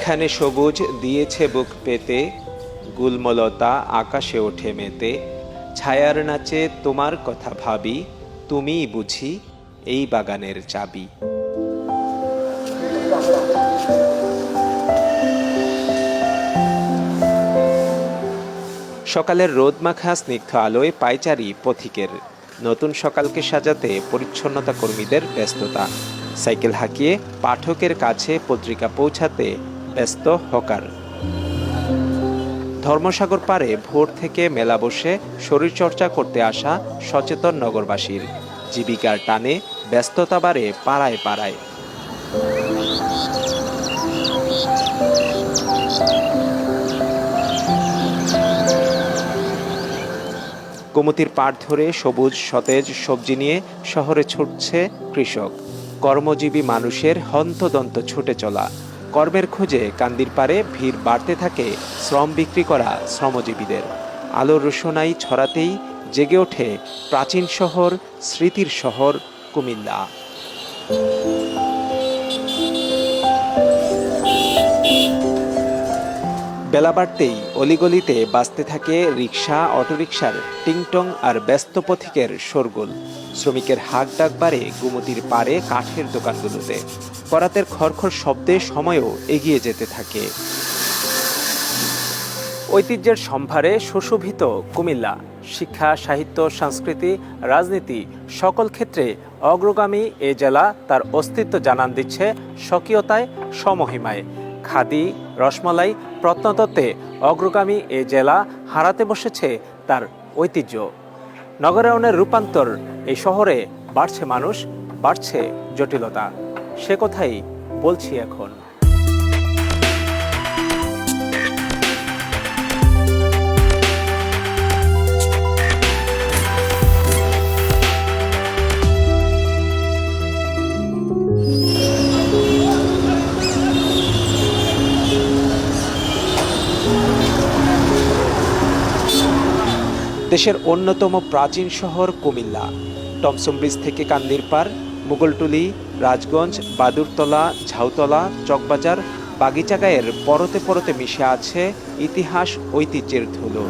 এখানে সবুজ দিয়েছে বুক পেতে, গুলমলতা আকাশে ওঠে মেতে, ছায়ার নাচে তোমার কথা ভাবি, তুমিই বুঝি এই বাগানের চাবি। সকালের রোদমাখা স্নিগ্ধ আলোয় পায়চারি পথিকের, নতুন সকালকে সাজাতে পরিচ্ছন্নতা কর্মীদের ব্যস্ততা। সাইকেল হাঁকিয়ে পাঠকের কাছে পত্রিকা পৌঁছাতে ব্যস্ত হকার। ধর্মসাগর পারে ভোর থেকে মেলা বসে শরীরচর্চা করতে আসা সচেতন নগরবাসীর। জীবিকার টানে ব্যস্ততা বাড়ে পাড়ায় পাড়ায়। গোমতির পাড় ধরে সবুজ, সতেজ সবজি নিয়ে শহরে ছুটছে কৃষক। কর্মজীবী মানুষের হন্তদন্ত ছুটে চলা। কর্মের খোঁজে কান্দির পারে ভিড় বাড়তে থাকে শ্রম বিক্রি করা শ্রমজীবীদের। আলোর রোশনাই ছড়াতেই জেগে ওঠে প্রাচীন শহর, স্মৃতির শহর, কুমিল্লা। বেলা বাড়তেই অলিগলিতে বাঁচতে থাকে রিক্সা অটোরিকশার টিংটং আর ব্যস্ত পথিকের শোরগোল। শ্রমিকের হাক ডাক বাড়ে গুমতির পারে কাঠের দোকানগুলোতে। করাতের খড়খড় শব্দে সময়ও এগিয়ে যেতে থাকে। ঐতিহ্যের সম্ভারে সুশোভিত কুমিল্লা, শিক্ষা, সাহিত্য, সংস্কৃতি, রাজনীতি সকল ক্ষেত্রে অগ্রগামী এ জেলা তার অস্তিত্ব জানান দিচ্ছে স্বকীয়তায়, সমহিমায়। খাদি, রসমলাই, প্রত্নতত্ত্বে অগ্রগামী এ জেলা হারাতে বসেছে তার ঐতিহ্য। নগরায়নের রূপান্তর এই শহরে বাড়ছে মানুষ, বাড়ছে জটিলতা। সে কথাই বলছি এখন। দেশের অন্যতম প্রাচীন শহর কুমিল্লা। টমসম ব্রিজ থেকে কান্দিরপার মুগলটুলি রাজগঞ্জ, বাদুরতলা, ঝাউতলা, চকবাজার, বাগিচাগায়ের পরতে পরতে মিশে আছে ইতিহাস, ঐতিহ্যের ধুলো।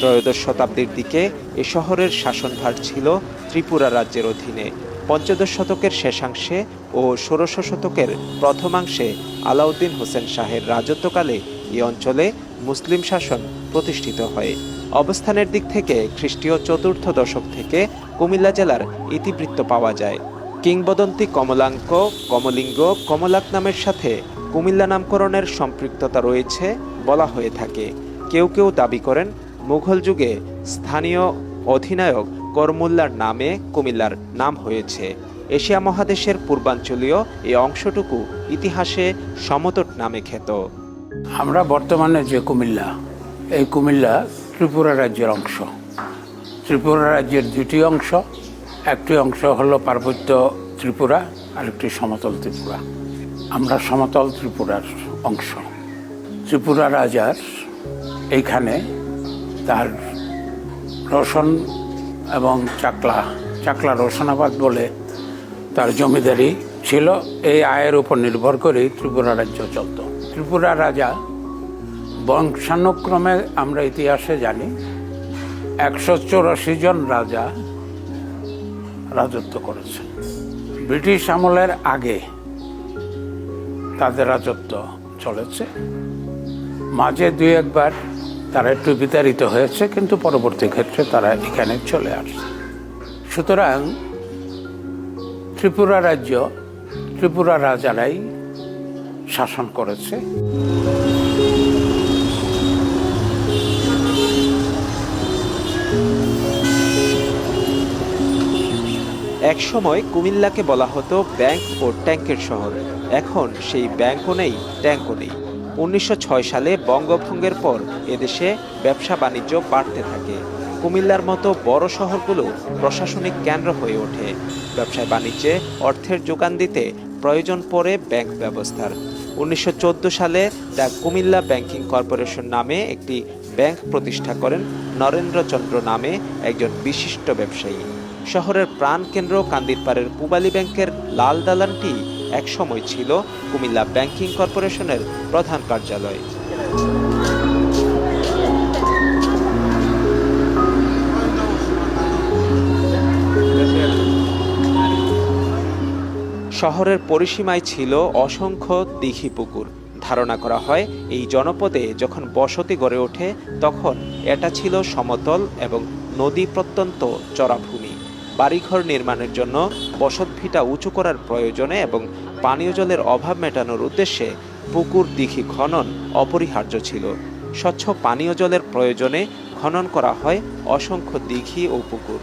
ত্রয়োদশ শতাব্দীর দিকে এ শহরের শাসনভার ছিল ত্রিপুরা রাজ্যের অধীনে। পঞ্চদশ শতকের শেষাংশে ও ষোড়শ শতকের প্রথমাংশে আলাউদ্দিন হোসেন শাহের রাজত্বকালে এই অঞ্চলে মুসলিম শাসন প্রতিষ্ঠিত হয়। অবস্থানের দিক থেকে খ্রিস্টীয় চতুর্থ দশক থেকে কুমিল্লা জেলার ইতিবৃত্ত পাওয়া যায়। কিংবদন্তি কমলাঙ্ক, কমলিঙ্গ, কমলাক নামের সাথে কুমিল্লা নামকরণের সম্পৃক্ততা রয়েছে বলা হয়ে থাকে। কেউ কেউ দাবি করেন, মুঘল যুগে স্থানীয় অধিনায়ক করমুল্লার নামে কুমিল্লার নাম হয়েছে। এশিয়া মহাদেশের পূর্বাঞ্চলীয় এই অংশটুকু ইতিহাসে সমতট নামে খ্যাত। আমরা বর্তমানে যে কুমিল্লা, এই কুমিল্লা ত্রিপুরা রাজ্যের অংশ। ত্রিপুরা রাজ্যের দুটি অংশ, একটি অংশ হলো পার্বত্য ত্রিপুরা, আরেকটি সমতল ত্রিপুরা। আমরা সমতল ত্রিপুরার অংশ। ত্রিপুরা রাজার এইখানে তার রোশন এবং চাকলা চাকলা রোশনাবাদ বলে তার জমিদারি ছিল। এই আয়ের উপর নির্ভর করেই ত্রিপুরা রাজ্য চলত। ত্রিপুরা রাজা বংশানুক্রমে আমরা ইতিহাসে জানি একশো চৌরাশি জন রাজা রাজত্ব করেছেন। ব্রিটিশ আমলের আগে তাদের রাজত্ব চলেছে। মাঝে দুই একবার তারা একটু বিতাড়িত হয়েছে, কিন্তু পরবর্তী ক্ষেত্রে তারা এখানে চলে আসছে। সুতরাং ত্রিপুরা রাজ্য ত্রিপুরা রাজারাই শাসন করেছে। একসময় কুমিল্লাকে বলা হতো ব্যাংক ও ট্যাঙ্কের শহর। এখন সেই ব্যাংকও নেই ট্যাঙ্কও নেই। উনিশশো ছয় সালে বঙ্গভঙ্গের পর এদেশে ব্যবসা বাণিজ্য বাড়তে থাকে। কুমিল্লার মতো বড় শহরগুলো প্রশাসনিক কেন্দ্র হয়ে ওঠে। ব্যবসায় বাণিজ্যে অর্থের যোগান দিতে প্রয়োজন পড়ে ব্যাংক ব্যবস্থার। উনিশশো চোদ্দ সালে দ্য কুমিল্লা ব্যাংকিং কর্পোরেশন নামে একটি ব্যাংক প্রতিষ্ঠা করেন নরেন্দ্রচন্দ্র নামে একজন বিশিষ্ট ব্যবসায়ী। শহরের প্রাণকেন্দ্র কান্দিরপাড়ের পুবালী ব্যাংকের লাল দালানটি একসময় ছিল কুমিল্লা ব্যাংকিং কর্পোরেশনের প্রধান কার্যালয়। শহরের পরিসীমায় ছিল অসংখ্য দিঘি পুকুর। ধারণা করা হয়, এই জনপদে যখন বসতি গড়ে ওঠে, তখন এটা ছিল সমতল এবং নদী প্রত্যন্ত চরাভূমি। বাড়িঘর নির্মাণের জন্য বসতভিটা উঁচু করার প্রয়োজনে এবং পানীয় জলের অভাব মেটানোর উদ্দেশ্যে পুকুর, দিঘি খনন অপরিহার্য ছিল। স্বচ্ছ পানীয় জলের প্রয়োজনে খনন করা হয় অসংখ্য দিঘি ও পুকুর।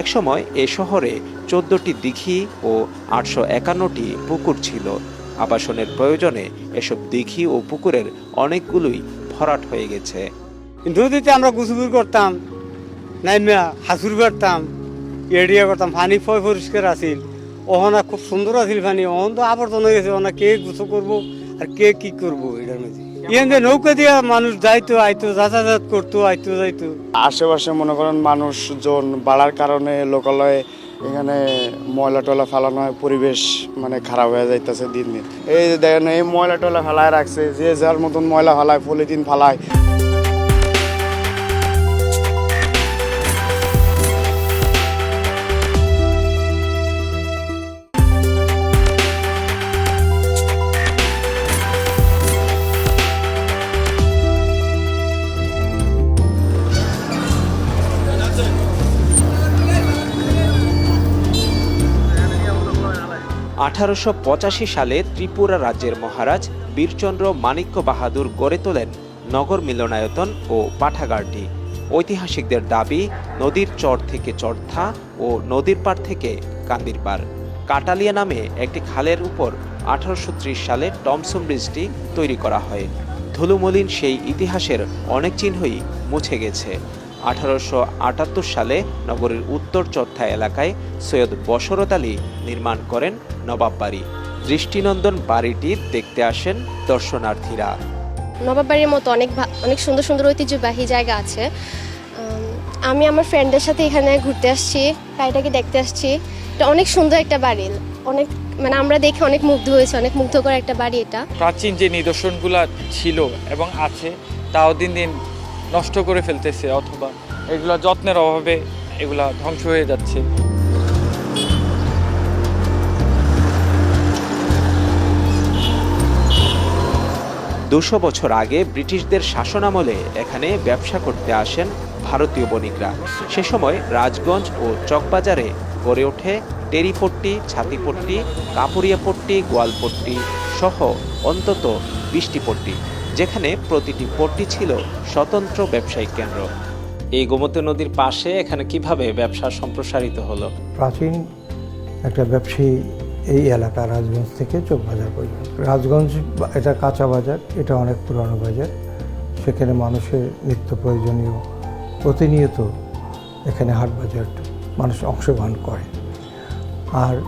একসময় এ শহরে চোদ্দটি দিঘি ও আটশো একান্নটি পুকুর ছিল। আবাসনের প্রয়োজনে এসব দিঘি ও পুকুরের অনেকগুলোই ভরাট হয়ে গেছে। নদীতে আমরা গুসুগুর করতাম নাইমিয়া হাসুর করতাম। এড়িয়া করতাম। পানি ফয় পরিষ্কার আছিল। ওহনা খুব সুন্দর আছিল পানি। ওহন তো আবর্তন হয়ে গেছে। ওনা কে গুছো করব? আর কে কি করব এটার মধ্যে? যে নৌকা দিয়া মানুষ যাইতো, আইতো, যাতায়াত করতো, আইতো, যাইতো। আশেপাশে মনে করেন মানুষজন বাড়ার কারণে লোকালয়ে এখানে ময়লা টয়লা ফেলানো হয়। পরিবেশ মানে খারাপ হয়ে যাইতেছে দিন দিন। এই দেখেন, এই ময়লা টয়লা ফেলায় রাখছে। যে যার মতন ময়লা ফেলায়, পলিথিন ফেলায়। আঠারোশো পঁচাশি সালে ত্রিপুরা রাজ্যের মহারাজ বীরচন্দ্র মাণিক্য বাহাদুর গড়ে তোলেন নগর মিলনায়তন ও পাঠাগারটি। ঐতিহাসিকদের দাবি, নদীর চর থেকে চর্থা ও নদীর পাড় থেকে কান্দির পাড়। কাটালিয়া নামে একটি খালের উপর আঠারোশো ত্রিশ সালে টমসন ব্রিজটি তৈরি করা হয়। ধুলুমলিন সেই ইতিহাসের অনেক চিহ্নই মুছে গেছে। আঠারোশো আটাত্তর সালে নগরীর উত্তর চর্থা এলাকায় সৈয়দ বসরত আলী নির্মাণ করেন নবাব বাড়ি। দৃষ্টিনন্দন বাড়িটি দেখতে আসেন দর্শনার্থীরা। নবাববাড়ির মতো অনেক ভা- অনেক সুন্দর সুন্দর ঐতিহ্যবাহী জায়গা আছে। আমি আমার ফ্রেন্ডের সাথে এখানে ঘুরতে আসছি বাড়িটাকে দেখতে আসছি। এটা অনেক সুন্দর একটা বাড়ি। অনেক মানে আমরা দেখে অনেক মুগ্ধ হয়েছে অনেক মুগ্ধকর একটা বাড়ি এটা। প্রাচীন যে নিদর্শনগুলো ছিল এবং আছে তাও দিন দিন নষ্ট করে ফেলতেছে অথবা এগুলা যত্নের অভাবে এগুলা ধ্বংস হয়ে যাচ্ছে। দুশো বছর আগে ব্রিটিশদের শাসনামলে এখানে ব্যবসা করতে আসেন ভারতীয় বণিকরা। সে সময় রাজগঞ্জ ও চকবাজারে গড়ে ওঠে টেরিপট্টি, ছাতিপট্টি, কাপুরিয়াপট্টি, গোয়ালপট্টি সহ অন্তত বিশটি পট্টি। যেখানে প্রতিটি পট্টি ছিল স্বতন্ত্র ব্যবসায়িক কেন্দ্র। এই গোমতী নদীর পাশে এখানে কীভাবে ব্যবসা সম্প্রসারিত হলো? প্রাচীন একটা ব্যবসায়ী এই এলাকা রাজগঞ্জ থেকে চোখবাজার পর্যন্ত। রাজগঞ্জ এটা কাঁচা বাজার, এটা অনেক পুরানো বাজার। সেখানে মানুষের নিত্য প্রয়োজনীয় প্রতিনিয়ত এখানে হাট বাজার মানুষ অংশগ্রহণ করে। আর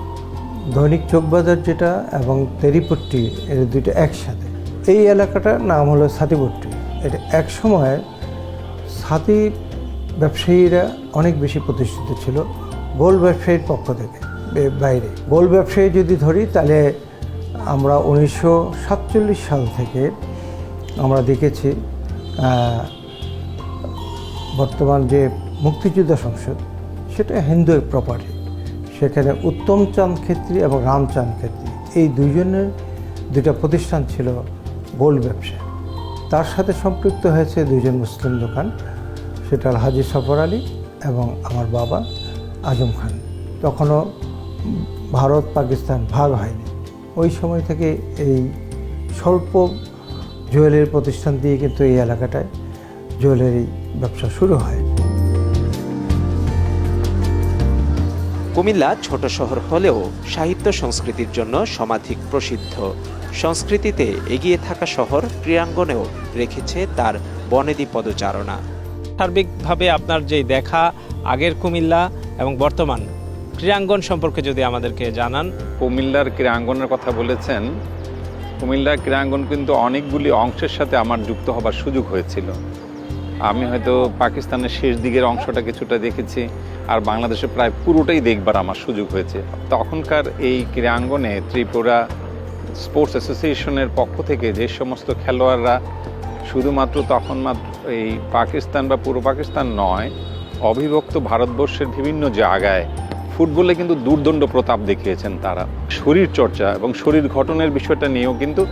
দৈনিক চোখবাজার যেটা এবং তেরিপট্টি এর দুইটা একসাথে। এই এলাকাটার নাম হলো সাতিপট্টি এটা এক সময় ছাতি ব্যবসায়ীরা অনেক বেশি প্রতিষ্ঠিত ছিল গোল ব্যবসায়ীর পক্ষ থেকে বাইরে। গোল ব্যবসায়ী যদি ধরি, তাহলে আমরা উনিশশো সাতচল্লিশ সাল থেকে আমরা দেখেছি বর্তমান যে মুক্তিযোদ্ধা সংসদ, সেটা হিন্দু প্রপার্টি সেখানে উত্তম চাঁদ ক্ষেত্রী এবং রামচাঁদ ক্ষেত্রী। এই দুইজনের দুটা প্রতিষ্ঠান ছিল গোল্ড ব্যবসা। তার সাথে সম্পৃক্ত হয়েছে দুইজন মুসলিম দোকান, সেটা হাজি সফর আলী এবং আমার বাবা আজম খান। তখনও ভারত পাকিস্তান ভাগ হয়নি। ওই সময় থেকে এই স্বল্প জুয়েলারি প্রতিষ্ঠান দিয়ে কিন্তু এই এলাকাটায় জুয়েলারি ব্যবসা শুরু হয়। কুমিল্লা ছোট শহর হলেও সাহিত্য সংস্কৃতির জন্য সমাধিক প্রসিদ্ধ। সংস্কৃতিতে এগিয়ে থাকা শহর ক্রীড়াঙ্গনেও রেখেছে তার বনেদি পদচারণা। সার্বিকভাবে আপনার যে দেখা, আগের কুমিল্লা এবং বর্তমান ক্রীড়াঙ্গন সম্পর্কে যদি আমাদেরকে জানান। কুমিল্লার ক্রীড়াঙ্গনের কথা বলেছেন, কুমিল্লার ক্রীড়াঙ্গন কিন্তু অনেকগুলি অংশের সাথে আমার যুক্ত হবার সুযোগ হয়েছিল। আমি হয়তো পাকিস্তানের শেষ দিকের অংশটা কিছুটা দেখেছি, আর বাংলাদেশে প্রায় পুরোটাই দেখবার আমার সুযোগ হয়েছে। তখনকার এই ক্রীড়াঙ্গনে ত্রিপুরা স্পোর্টস অ্যাসোসিয়েশনের পক্ষ থেকে যে সমস্ত খেলোয়াড়রা শুধুমাত্র তখন মাত্র এই পাকিস্তান বা পূর্ব পাকিস্তান নয়, অবিভক্ত ভারতবর্ষের বিভিন্ন জায়গায় ফুটবলে কিন্তু দুর্দণ্ড প্রতাপ দেখিয়েছেন তারা। শরীর চর্চা এবং শরীর গঠনের বিষয়টা নিয়েও কিন্তু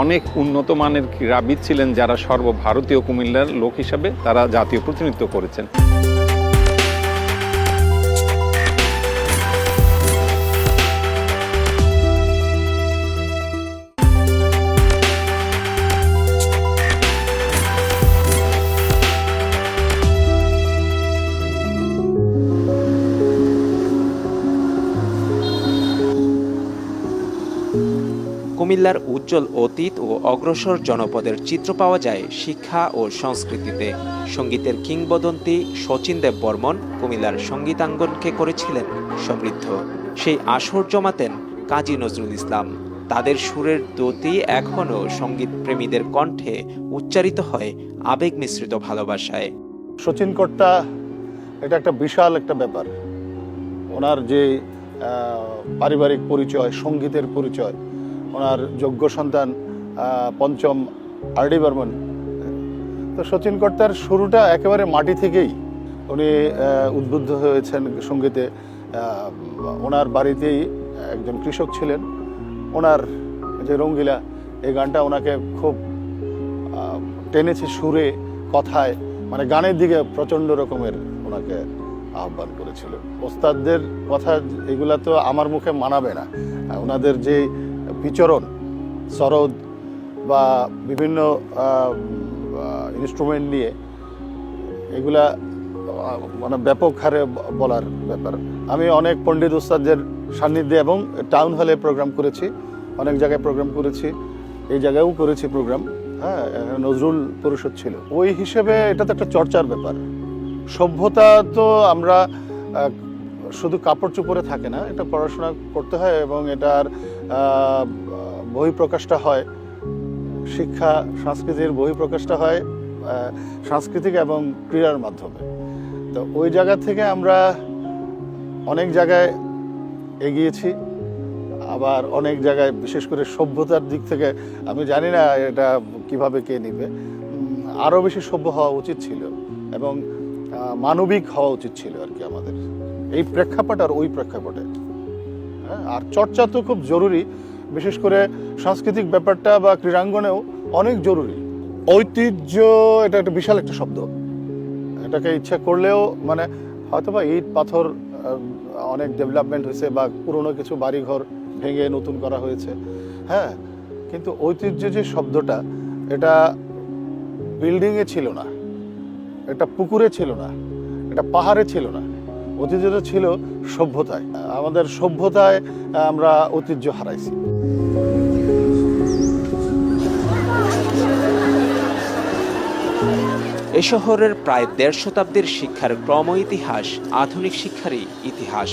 অনেক উন্নত মানের ক্রীড়াবিদ ছিলেন যারা সর্বভারতীয় কুমিল্লার লোক হিসাবে তারা জাতীয় প্রতিনিধিত্ব করেছেন। কুমিল্লার উজ্জ্বল অতীত ও অগ্রসর জনপদের চিত্র পাওয়া যায় শিক্ষা ও সংস্কৃতিতে। সঙ্গীতের কিংবদন্তি শচীন দেব বর্মন কুমিল্লার সঙ্গীতাঙ্গনকে করেছিলেন সমৃদ্ধ। সেই আসর জমাতেন কাজী নজরুল ইসলাম। তাদের সুরের দতি এখনও সংগীত প্রেমীদের কণ্ঠে উচ্চারিত হয় আবেগ মিশ্রিত ভালোবাসায়। সচিন কর্তা এটা একটা বিশাল একটা ব্যাপার। ওনার যে পারিবারিক পরিচয়, সঙ্গীতের পরিচয় ওনার যোগ্য সন্তান পঞ্চম আর ডি বর্মন। তো সচিন কর্তার শুরুটা একেবারে মাটি থেকেই উনি উদ্বুদ্ধ হয়েছেন সঙ্গীতে। ওনার বাড়িতেই একজন কৃষক ছিলেন। ওনার যে রঙ্গিলা এই গানটা ওনাকে খুব টেনেছে সুরে, কথায় মানে গানের দিকে প্রচণ্ড রকমের ওনাকে আহ্বান করেছিল। ওস্তাদদের কথা, এগুলা তো আমার মুখে মানাবে না। ওনাদের যে বিচরণ, সরদ বা বিভিন্ন ইনস্ট্রুমেন্ট নিয়ে এগুলা মানে ব্যাপক হারে বলার ব্যাপার। আমি অনেক পণ্ডিত উস্তাদদের সান্নিধ্যে এবং টাউন হলে প্রোগ্রাম করেছি, অনেক জায়গায় প্রোগ্রাম করেছি, এই জায়গায়ও করেছি প্রোগ্রাম হ্যাঁ নজরুল পরিষদ ছিল। ওই হিসেবে এটা তো একটা চর্চার ব্যাপার। সভ্যতা তো আমরা শুধু কাপড় চোপড়ে থাকে না, এটা পড়াশোনা করতে হয় এবং এটার বহিঃপ্রকাশটা হয়, শিক্ষা, সংস্কৃতির বহিঃপ্রকাশটা হয় সাংস্কৃতিক এবং ক্রীড়ার মাধ্যমে। তো ওই জায়গা থেকে আমরা অনেক জায়গায় এগিয়েছি, আবার অনেক জায়গায় বিশেষ করে সভ্যতার দিক থেকে আমি জানি না এটা কীভাবে কে নিবে। আরও বেশি সভ্য হওয়া উচিত ছিল এবং মানবিক হওয়া উচিত ছিল আর কি আমাদের। এই প্রেক্ষাপট আর ওই প্রেক্ষাপটে। হ্যাঁ আর চর্চা তো খুব জরুরি। বিশেষ করে সাংস্কৃতিক ব্যাপারটা বা ক্রীড়াঙ্গনেও অনেক জরুরি। ঐতিহ্য, এটা একটা বিশাল একটা শব্দ। এটাকে ইচ্ছা করলেও মানে হয়তো বা ইট, পাথর অনেক ডেভেলপমেন্ট হয়েছে বা পুরনো কিছু বাড়িঘর ভেঙে নতুন করা হয়েছে। হ্যাঁ কিন্তু ঐতিহ্য যে শব্দটা, এটা বিল্ডিংয়ে ছিল না। এটা পুকুরে ছিল না। এটা পাহাড়ে ছিল না। ঐতিহ্যটা ছিল সভ্যতায়, আমাদের সভ্যতায় আমরা ঐতিহ্য হারাইছি। এ শহরের প্রায় দেড় শতাব্দীর শিক্ষার ক্রম ইতিহাস আধুনিক শিক্ষারই ইতিহাস।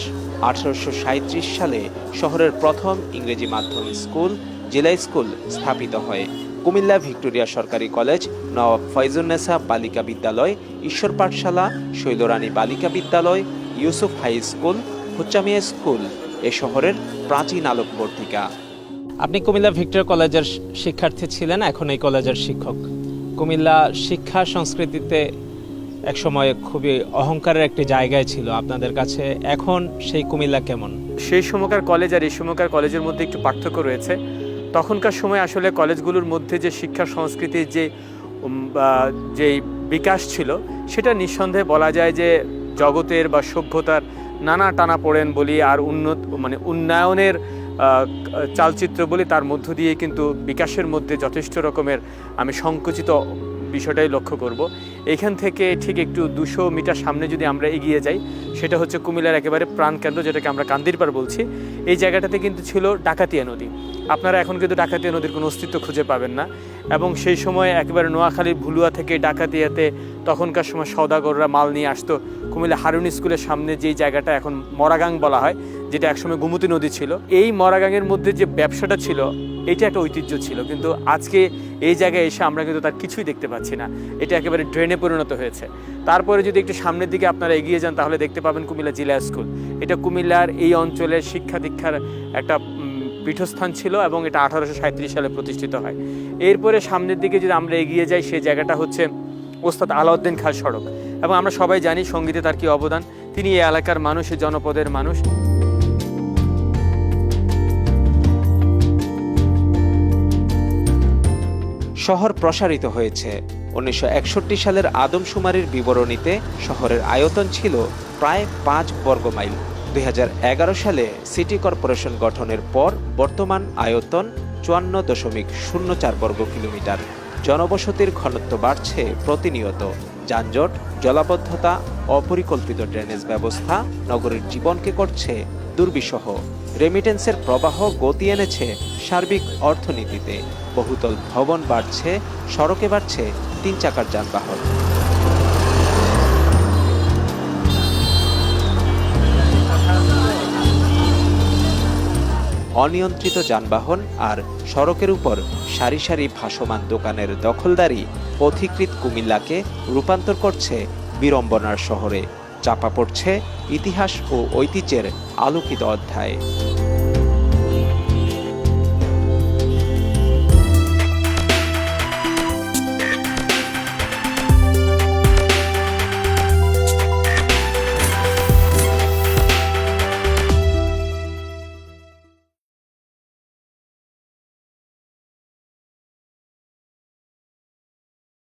আঠারোশো সাঁইত্রিশ সালে শহরের প্রথম ইংরেজি মাধ্যম স্কুল, জেলা স্কুল স্থাপিত হয়। কুমিল্লা ভিক্টোরিয়া সরকারি কলেজ নবাব ফয়জুন্নেসা বালিকা বিদ্যালয়, ঈশ্বর পাঠশালা, শৈলরানী বালিকা বিদ্যালয় Yusuf high school Huchchamia school এ শহরের প্রাচীন আলোকবর্তিকা। আপনি কুমিল্লা ভিক্টর কলেজের শিক্ষার্থী ছিলেন এখন এই কলেজের শিক্ষক। কুমিল্লা শিক্ষা সংস্কৃতিতে একসময় খুবই অহংকারের একটি জায়গায় ছিল। আপনাদের কাছে এখন সেই কুমিল্লা কেমন? সেই সময়কার কলেজ আর এই সময়কার কলেজের মধ্যে একটু পার্থক্য রয়েছে। তখনকার সময় আসলে কলেজগুলোর মধ্যে যে শিক্ষা সংস্কৃতির যে যে বিকাশ ছিল সেটা নিঃসন্দেহে বলা যায় যে জগতের বা সভ্যতার নানা টানা পড়েন বলি আর উন্নত মানে উন্নয়নের চালচিত্র বলি তার মধ্য দিয়ে কিন্তু বিকাশের মধ্যে যথেষ্ট রকমের আমি সংকুচিত বিষয়টাই লক্ষ্য করব। এখান থেকে ঠিক একটু দুশো মিটার সামনে যদি আমরা এগিয়ে যাই, সেটা হচ্ছে কুমিল্লার একেবারে প্রাণকেন্দ্র যেটাকে আমরা কান্দিরপাড় বলছি। এই জায়গাটাতে কিন্তু ছিল ডাকাতিয়া নদী। আপনারা এখন কিন্তু ডাকাতিয়া নদীর কোনো অস্তিত্ব খুঁজে পাবেন না। এবং সেই সময় একেবারে নোয়াখালীর ভুলুয়া থেকে ডাকাতিয়াতে তখনকার সময় সওদাগররা মাল নিয়ে আসতো। কুমিল্লা হারুন স্কুলের সামনে যেই জায়গাটা এখন মরাগাং বলা হয় যেটা একসময় গোমতী নদী ছিল, এই মরাগাংয়ের মধ্যে যে ব্যবসাটা ছিল, এটা একটা ঐতিহ্য ছিল। কিন্তু আজকে এই জায়গায় এসে আমরা কিন্তু তার কিছুই দেখতে পাচ্ছি না। এটা একেবারে ড্রেনে পরিণত হয়েছে। তারপরে যদি একটু সামনের দিকে আপনারা এগিয়ে যান, তাহলে দেখতে পাবেন কুমিল্লা জিলা স্কুল। এটা কুমিল্লার এই অঞ্চলের শিক্ষা দীক্ষার একটা পীঠস্থান ছিল এবং এটা আঠারোশো সাঁইত্রিশ সালে প্রতিষ্ঠিত হয়। এরপরে সামনের দিকে যদি আমরা এগিয়ে যাই, সেই জায়গাটা হচ্ছে ওস্তাদ আলাউদ্দিন খান সড়ক। এবং আমরা সবাই জানি সঙ্গীতে তার কি অবদান। তিনি এই এলাকার মানুষ জনপদের মানুষ। শহর প্রসারিত হয়েছে। উনিশশো একষট্টি সালের আদমশুমারির বিবরণীতে শহরের আয়তন ছিল প্রায় পাঁচ বর্গ মাইল দুই সালে সিটি কর্পোরেশন গঠনের পর বর্তমান আয়তন চুয়ান্ন দশমিক শূন্য চার বর্গ কিলোমিটার। জনবসতির ঘনত্ব বাড়ছে প্রতিনিয়ত। যানজট, জলাবদ্ধতা, অপরিকল্পিত ড্রেনেজ ব্যবস্থা নগরীর জীবনকে করছে দুর্বিষহ। রেমিটেন্সের প্রবাহ গতি এনেছে সার্বিক অর্থনীতিতে। বহুতল ভবন বাড়ছে, সড়কে বাড়ছে তিন চাকার যানবাহন। অনিয়ন্ত্রিত যানবাহন আর সড়কের উপর সারি সারি ভাসমান দোকানের দখলদারি পথিকৃত কুমিল্লাকে রূপান্তর করছে বিড়ম্বনার শহরে। চাপা পড়ছে ইতিহাস ও ঐতিহ্যের আলোকিত অধ্যায়।